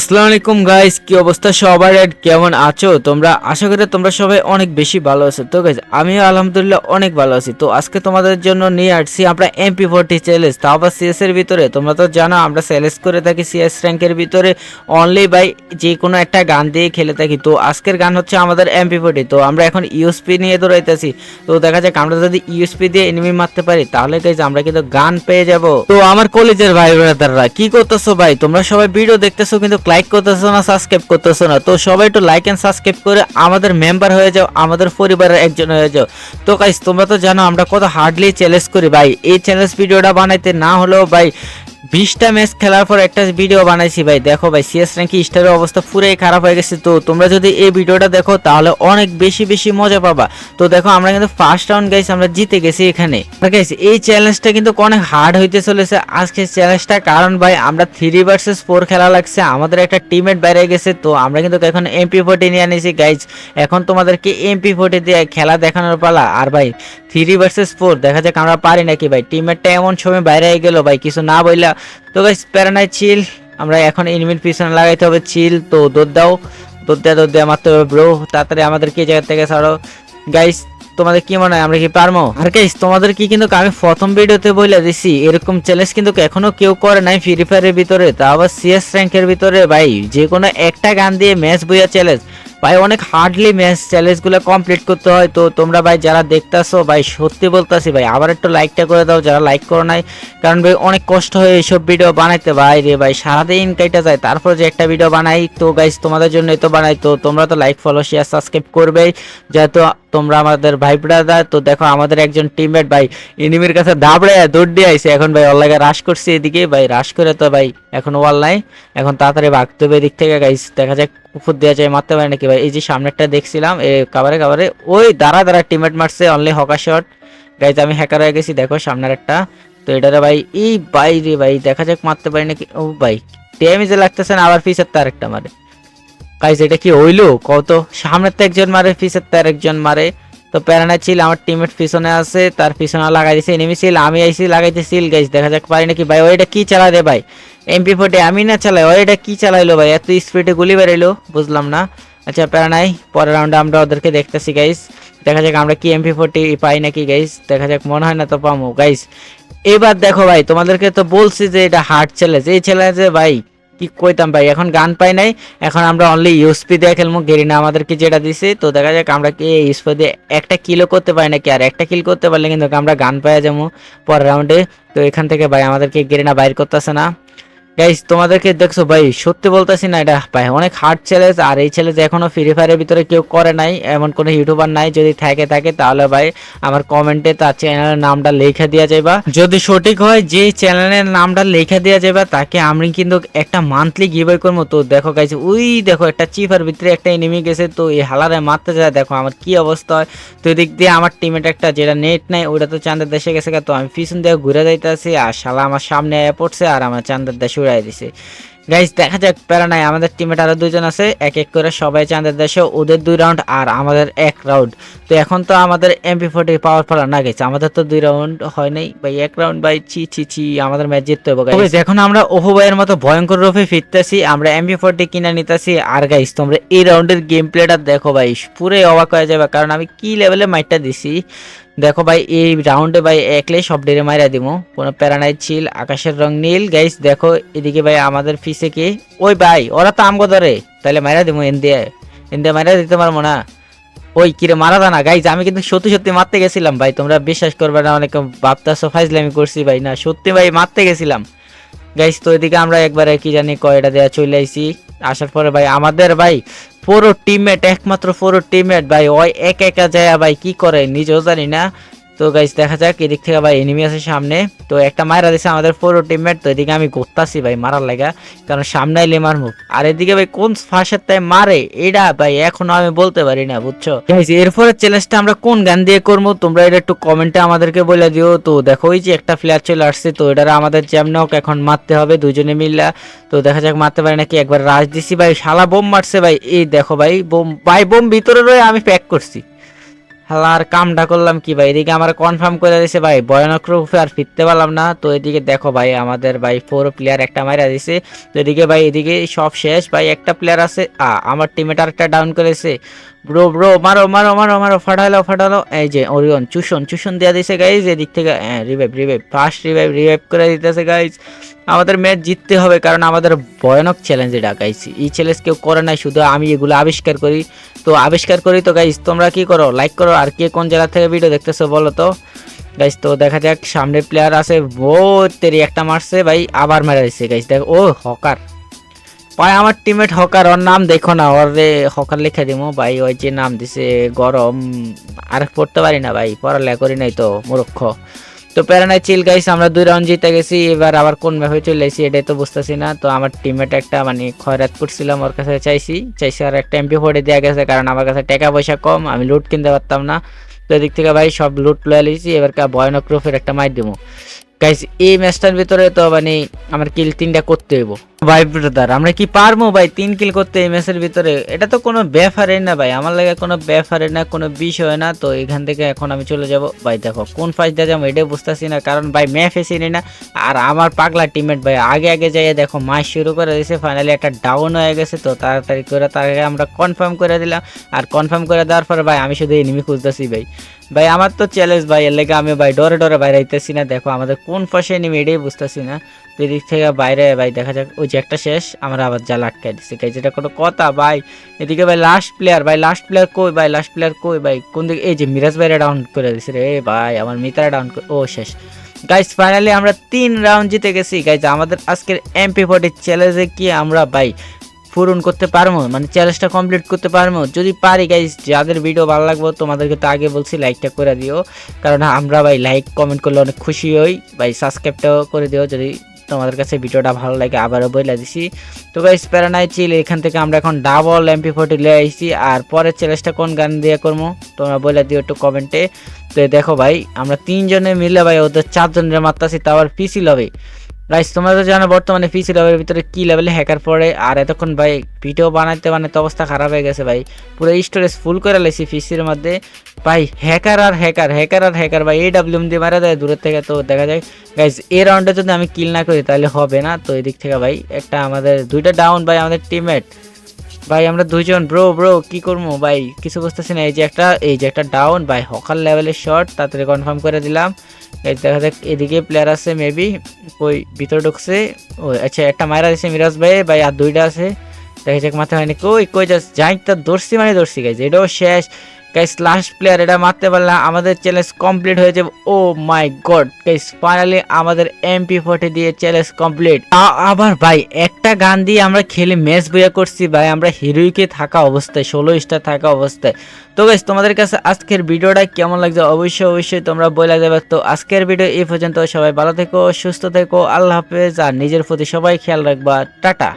আসসালামু আলাইকুম গাইস কি অবস্থা সবার? এর কেমন আছো? তোমরা? আশা করি তোমরা সবাই অনেক বেশি ভালো আছো। তো গাইস আমিও আলহামদুলিল্লাহ অনেক ভালো আছি। তো, আজকে তোমাদের জন্য নিয়ে আসছি আমরা এমপি ফোরটি চ্যালেঞ্জ তাও আবার সিএস এর ভিতরে। তোমরা তো জানো, আমরা চ্যালেঞ্জ করে থাকি সিএস র্যাঙ্কের ভিতরে। অনলি বাই যে কোনো একটা গান দিয়ে খেলে থাকি। তো, আজকের গান হচ্ছে আমাদের এমপি ফোরটি তো, আমরা এখন ইউএসপি নিয়ে দৌড়াইতেছি। তো, দেখা যাক, আমরা যদি ইউএসপি দিয়ে এনিমি মারতে পারি, তাহলে গাইস আমরা কিন্তু গান পেয়ে যাব। তো, আমার কলেজের ভাই ব্রাদাররা কি করতেছো ভাই? তোমরা সবাই ভিডিও দেখতেছো, কিন্তু লাইক করতেছো না সাবস্ক্রাইব করতেছো না, তো সবাই একটু লাইক এন্ড সাবস্ক্রাইব করে আমাদের মেম্বার হয়ে যাও, আমাদের পরিবারের একজন হয়ে যাও। তো গাইস তোমরা তো জানো আমরা কত হার্ডলি চ্যালেঞ্জ করি, ভাই। এই চ্যালেঞ্জ ভিডিওটা বানাইতে না হলেও, ভাই বিশটা ম্যাচ খেলার পর একটা ভিডিও বানাইছি ভাই। দেখো ভাই সিএস র্যাঙ্কি স্টারের অবস্থা পুরাই খারাপ হয়ে গেছে তো। তোমরা যদি এই ভিডিওটা দেখো, তাহলে অনেক বেশি বেশি মজা পাবা। তো দেখো, আমরা কিন্তু ফার্স্ট রাউন্ড গাইস আমরা জিতে গেছি এখানে। এই চ্যালেঞ্জটা কিন্তু অনেক হার্ড হইতে চলেছে। আজকে চ্যালেঞ্জটা কারণ ভাই, আমরা থ্রি ভার্সেস ফোর খেলা লাগছে। আমাদের একটা টিমমেট বাইরে গেছে, তো আমরা কিন্তু এখন এমপি ফোর্টি নিয়ে আনিছি গাইজ এখন তোমাদেরকে এমপি ফোর্টি দিয়ে খেলা দেখানোর পালা। আর ভাই থ্রি ভার্সেস ফোর দেখা যাক আমরা পারি নাকি ভাই। টিমমেটটা এমন সময় বাইরে গেল ভাই, কিছু না বললা তো গাইস প্যারানাই চিল আমরা এখন এনিমির পিছনে লাগাইতে হবে চিল তো দৌড় দাও, দৌড় দেওয়া দৌড় দেওয়া মারতে হবে ব্রো তাড়াতাড়ি আমাদের কি জায়গা থেকে ছাড়ো। গাইস তোমাদের কি মনে হয়, আমরা কি পারব? আর গাইস তোমাদের কি কিন্তু আমি প্রথম ভিডিওতে বলে দিছি, এরকম চ্যালেঞ্জ কিন্তু এখনও কেউ করে নাই ফ্রি ফায়ারের ভিতরে। তা আবার সিএস র্যাঙ্কের ভিতরে, ভাই। যে কোনো একটা গান দিয়ে ম্যাচ বইয়া চ্যালেঞ্জ ভাই, অনেক হার্ডলি ম্যাচ চ্যালেঞ্জগুলো কমপ্লিট করতে হয়। তো তোমরা ভাই, যারা দেখতাছো, ভাই, সত্যি বলতাছি ভাই, আবার একটু লাইকটা করে দাও, যারা লাইক করো নাই। কারণ ভাই, অনেক কষ্ট হয় এইসব ভিডিও বানাইতে। ভাই রে ভাই, সারাদিন কেটে যায়। তারপর যে একটা ভিডিও বানাই, তো গাইস তোমাদের জন্যই তো বানাই। তো তোমরা তো লাইক ফলো শেয়ার সাবস্ক্রাইব করবেই। যেহেতু তোমরা আমাদের ভাই ব্রাদার তো দেখো আমাদের একজন টিমমেট ভাই এনিমির কাছে দাবড়ে দৌড় দিয়ে আইছে। এখন ভাই অল্লাগে রাশ করছে এদিকে। ভাই রাশ করে তো ভাই, এখন ওয়াল নাই। এখন তাড়াতাড়ি ভাগতে হবে এদিক থেকে গাইস দেখা যাক উপর দেওয়া যায়, মারতে পারে নাকি ভাই? এই যে সামনেরটা দেখছিলাম, এ কাবারে কাবারে ওই দাঁড়া দাঁড়া টিমেট মারছে অনলি হকা শট গাইজ আমি হ্যাকার হয়ে গেছি, দেখো সামনের একটা তো এটারে ভাই, এই ভাই রে ভাই, দেখা যাক মারতে পারি নাকি, ও ভাই ড্যামেজে লাগতেছে না, আবার ফিসের তার একটা মারে। গাইজ এটা কি হইল? কত? সামনের তো একজন মারে পিসের তার একজন মারে। তো প্যারানা ছিল, আমার টিমমেট পিছনে আছে, তার পিছনে লাগাই দিছে এনিমি ছিল আমি আইছি, লাগাইতে সিল গাইজ দেখা যাক পারি নাকি। ভাই ওইটা কি চালা রে ভাই? এমপি ফোর্টে আমি না চালাই ওইটা কি চালাইলো ভাই? এত স্পিডে গুলি বেরাইলো, বুঝলাম না। আচ্ছা প্যারানাই, পরের রাউন্ডে আমরা ওদেরকে দেখতেছি গাইস দেখা যাক আমরা কি এমপি ফোর্টি পাই নাকি গাইস দেখা যাক, মনে হয় না তো পাবো গাইস এবার দেখো ভাই, তোমাদেরকে তো বলছি যে এটা হার্ড চ্যালেঞ্জ এই চ্যালেঞ্জে ভাই কি কইতাম ভাই? এখন গান পাই নাই, এখন আমরা অনলি ইউসপি দিয়ে খেলব গেরিনা আমাদেরকে যেটা দিছে, তো দেখা যাক আমরা কি ইউএসপি দিয়ে একটা কিলো করতে পারি নাকি? আর একটা কিল করতে পারলে কিন্তু আমরা গান পাই যাব পরের রাউন্ডে তো এখান থেকে ভাই আমাদেরকে গেরিনা বাইর করতেছে না। গাইস তোমাদেরকে দেখছ, ভাই, সত্যি বলতেছি না এটা, ভাই, অনেক হার্ড চ্যালেঞ্জ আর এই চ্যালেঞ্জ এখনও ফ্রি ফায়ারের ভিতরে কেউ করে নাই, এমন কোনো ইউটিউবার নাই, যদি থাকে থাকে, তাহলে ভাই, আমার কমেন্টে তার চ্যানেলের নামটা লেখা দেওয়া যাবে যদি সঠিক হয়, যে চ্যানেলের নামটা লেখা দেওয়া যাবে তাকে আমি কিন্তু একটা মান্থলি গিভওয়ে করব। তো দেখো গাইস ওই দেখো, একটা চিফার ভিতরে একটা এনিমি গেছে, তো এই হালারে মারতে যায়, দেখো আমার কি অবস্থা হয়। তো এদিক দিয়ে আমার টিমের একটা যেটা নেট নাই ওটা তো চাঁদের দেশে গেছে তো আমি পিছন দিয়ে ঘুরে যাইতেছি, আর শালা আমার সামনে পড়ছে, আর আমার চাঁদের দেশে উড়াই দিছে। গাইজ দেখা যাক, প্যারা নাই, আমাদের টিমেট আরও দুজন আছে, এক এক করে সবাই চাঁদের দেশে, ওদের দুই রাউন্ড আর আমাদের এক রাউন্ড তো এখন তো আমাদের এমপি ফোর্টি পাওয়ার ফলা না গেছে আমাদের তো দুই রাউন্ড হয় নাই। ভাই, এক রাউন্ড ভাই, ছি ছি ছি, আমাদের ম্যাচ জিততে হবে এখন আমরা ওহো ভাইয়ের মতো ভয়ঙ্কর রূপে ফিরতেছি, আমরা এমপি ফোর্টি কিনে নিতেছি। আর গাইজ তোমরা এই রাউন্ডের গেম প্লেটা দেখো, ভাই, পুরোই অবাক হয়ে যাবে, কারণ আমি কি লেভেলে মাইটটা দিছি? দেখো ভাই, এই রাউন্ডে ভাই একলে সব ডেরে মাইরা দিব কোনো প্যারানাই ছিল আকাশের রং নীল। গাইস দেখো, এদিকে ভাই আমাদের পিছে কি? ওই ভাই, ওরা তো আমগো ধরে। তাহলে মাইরা দিব এন দিয়ে। মাইরা দিতে পারব না। ওই কিরে, মারা দা না গাইজ আমি কিন্তু সত্যি সত্যি মারতে গেছিলাম ভাই। তোমরা বিশ্বাস করবে না, অনেক ভাবতাছো, ফাইজলামি করছি ভাই। না, সত্যি ভাই, মারতে গেছিলাম। গাইস তো এদিকে আমরা একবারে কি জানি কয়টা দেওয়া চলে আইছি। আসার পরে ভাই, আমাদের ভাই, পুরো টিমমেট একমাত্র পুরো টিমমেট ভাই, ওই এক একা যায় ভাই কি করে, নিজেও জানি না। তো গাইস দেখা যাক, এদিক থেকে ভাই এনিমি আছে সামনে। তো একটা মারা দিছে আমাদের পুরো টিমমেট তো এদিকে আমি ঘুরতাছি ভাই, মারার লাগা। কারণ সামনে আইলে মারমু। আর এদিকে ভাই কোন ফাঁসের তাই মারে? এটা ভাই, এখনও আমি বলতে পারি না, বুঝছ? গাইস এরপরে চ্যালেঞ্জটা আমরা কোন গান দিয়ে করব, তোমরা এটা একটু কমেন্টে আমাদেরকে বলে দিও। তো দেখো, ওই যে একটা প্লেয়ার চলে আসছে, তো এটারা আমাদের যেমন হোক এখন মারতে হবে দুজনে মিল্লা। তো দেখা যাক, মারতে পারে নাকি? একবার রাজ দিছি ভাই, শালা বোম মারছে ভাই। এই দেখো ভাই, বোম ভাই, বোম ভিতরে রয়ে আমি প্যাক করছি। হালার কামটা করলাম কি ভাই? এদিকে আমার কনফার্ম করে দিয়েছে ভাই, ভয়ানক রূপে আর ফিরতে পারলাম না। তো এদিকে দেখো ভাই, আমাদের ভাই ফোর প্লেয়ার একটা মারা দিছে। তো এদিকে ভাই, এদিকে সব শেষ। ভাই, একটা প্লেয়ার আছে আমার টিমেট আরেকটা ডাউন করেছে। ব্রো ব্রো মারো মারো মারো মারো, ফাটালো ফাটালো। এই যে ওরিয়ন চুষণ চুষণ দেওয়া দিছে গাইজ এদিক থেকে revive revive first revive revive করে দিতেছে গাইজ আমাদের ম্যাচ জিততে হবে, কারণ আমাদের ভয়ানক চ্যালেঞ্জ গাইছি এই চ্যালেঞ্জ কেউ করে নাই, শুধু আমি এগুলো আবিষ্কার করি। তো আবিষ্কার করি তো গাইজ তোমরা কি করো? লাইক করো, আর কে কোন জায়গা থেকে ভিডিও দেখতেছো, বলো তো। গাইজ তো দেখা যাক, সামনে প্লেয়ার আছে, ও, তেরি একটা মারছে, ভাই, আবার মেরে দিচ্ছে গাইজ দেখ, ও, হকার। ভাই, আমার টিমেট হকার, ওর নাম দেখো না, ওর হকার লিখে দিমো, ভাই, ওই যে নাম দিছে গরম, আর পড়তে পারি না ভাই, পড়ালেখা করি নাই তো, মূর্খ। তো প্যারানাই চিল গাইস আমরা দুই রাউন্ড জিতে গেছি, এবার আবার কোন ম্যাপে চলে এসেছি, এটাই তো বুঝতেছি না। তো আমার টিমমেট একটা মানে খয়রাত করছিলাম ওর কাছে, চাইছি চাইছি আর একটা এমপি ফোর্ডে দেওয়া গেছে, কারণ আমার কাছে টাকা পয়সা কম, আমি লুট কিনতে পারতাম না। তো এদিক থেকে ভাই, সব লুট লয়ে লিয়েছি এবার ভয়ানক রূপের একটা মাইর দেবো গাইস এই ম্যাচটার ভিতরে তো মানে আমার কিল তিনটা করতে হইব। ভাই ব্রাদার আমরা কি পারব ভাই? তিন কিল করতে এই ম্যাচের ভিতরে? এটা তো কোনো ব্যাপারে না ভাই। আমার লাগে কোনো ব্যাপারে না, কোনো বিষয় না। তো এখান থেকে এখন আমি চলে যাব। ভাই দেখো, কোন ফাইট দিয়ে যাব এটাই বুঝতেছি না। কারণ ভাই ম্যাপ এসেনি না। আর আমার পাগলা টিমমেট ভাই, আগে আগে যাইয়ে দেখো মাস শুরু করে দিয়েছে ফাইনালি একটা ডাউন হয়ে গেছে। তো তাড়াতাড়ি করে তার আগে আমরা কনফার্ম করে দিলাম। আর কনফার্ম করে দেওয়ার পরে ভাই, আমি শুধু এনিমি খুঁজতেছি ভাই। ভাই, আমার তো চ্যালেঞ্জ ভাই, এর লেগে আমি ভাই ডরে ডরে বাইরে আইতেছি না। দেখো, আমাদের কোন পাশে এনিমি এটাই বুঝতেছি না। এদিক থেকে বাইরে, ভাই, দেখা যাক। ওই যে একটা শেষ, আমরা আবার জাল আটকাই দিচ্ছি গাই যেটা কোনো কথা, ভাই। এদিকে, ভাই লাস্ট প্লেয়ার ভাই লাস্ট প্লেয়ার কই, ভাই লাস্ট প্লেয়ার কই, ভাই? কোন দিকে? এই যে মিরাজ ভাইরা ডাউন করে দিছে রে, ভাই, আমার মিতারা ডাউন ও, শেষ। গাইস ফাইনালি আমরা তিন রাউন্ড জিতে গেছি। গাইজ, আমাদের আজকের এমপি ফোর্টি চ্যালেঞ্জে কি আমরা, ভাই, পূরণ করতে পারব? মানে চ্যালেঞ্জটা কমপ্লিট করতে পারব? যদি পারি, গাইজ, যাদের ভিডিও ভালো লাগবে, তোমাদেরকে তো আগে বলছি লাইকটা করে দিও। কারণ আমরা, ভাই লাইক কমেন্ট করলে অনেক খুশি হই। ভাই সাবস্ক্রাইবটাও করে দিও, যদি তোমাদের কাছে ভিডিওটা ভালো লাগে, আবারও বইলা দিছি। তো গাইস প্যারানাই চিল, এখান থেকে আমরা এখন ডাবল এমপি ফোর্টি লিয়ে আইছি। আর পরের চ্যালেঞ্জটা কোন গান দিয়ে করব, তোমরা বইলা দিও একটু কমেন্টে তো দেখো ভাই, আমরা তিনজনে মিলে ভাই, ওদের চারজনের মারতাছি, তাও আবার পিসি লবে গাইস তোমরা তো জানো বর্তমানে পিসি লেভেলের ভিতরে কি লেভেলে হ্যাকার পড়ে, আর এতক্ষণ ভাই ভিডিও বানাইতে বানাইতে অবস্থা খারাপ হয়ে গেছে ভাই। পুরো স্টোরেজ ফুল করে লেছি পিসির মধ্যে। ভাই হ্যাকার আর হ্যাকার হ্যাকার আর হ্যাকার ভাই এই দিয়ে মারা দেয় দূরের থেকে তো দেখা যায় গাইস এই রাউন্ডে যদি আমি কিল না করি তাহলে হবে না। তো এদিক থেকে ভাই, একটা আমাদের, দুইটা ডাউন ভাই, আমাদের টিমমেট ভাই, আমরা দুইজন ব্রো ব্রো কি করব ভাই, কিছু বুঝতেছি না, এই যে একটা, এই যে একটা ডাউন ভাই হকার লেভেলের শট তাড়াতাড়ি কনফার্ম করে দিলাম। দেখা যাক, এদিকে প্লেয়ার আছে মেবি ওই ভিতরে ঢুকছে। ও আচ্ছা একটা মায়েরা দিছে মিরাজ ভাই ভাই, আর দুইটা আছে। দেখা যাক মাথায় হয়নি কই কই যাস যাই তার দর্শি মানে দর্শি গাইছে এটাও শেষ। গাইস লাস্ট প্লেয়ার এটা মারতে পারলে আমাদের চ্যালেঞ্জ কমপ্লিট হয়ে যাবে। Oh my god guys finally আমাদের এমপি ফোর্টি দিয়ে চ্যালেঞ্জ কমপ্লিট আবার ভাই, একটা গান দিয়ে আমরা খেলে ম্যাচ বইয়া করছি ভাই, আমরা হিরোইকে থাকা অবস্থায় ষোলো স্টার থাকা অবস্থায়। তো গাইস তোমাদের কাছে আজকের ভিডিওটা কেমন লাগছে? অবশ্যই অবশ্যই তোমরা বলে দেবে। তো আজকের ভিডিও এই পর্যন্ত, সবাই ভালো থেকো, সুস্থ থেকো, আল্লাহ হাফেজ, আর নিজের প্রতি সবাই খেয়াল রাখবা। টাটা।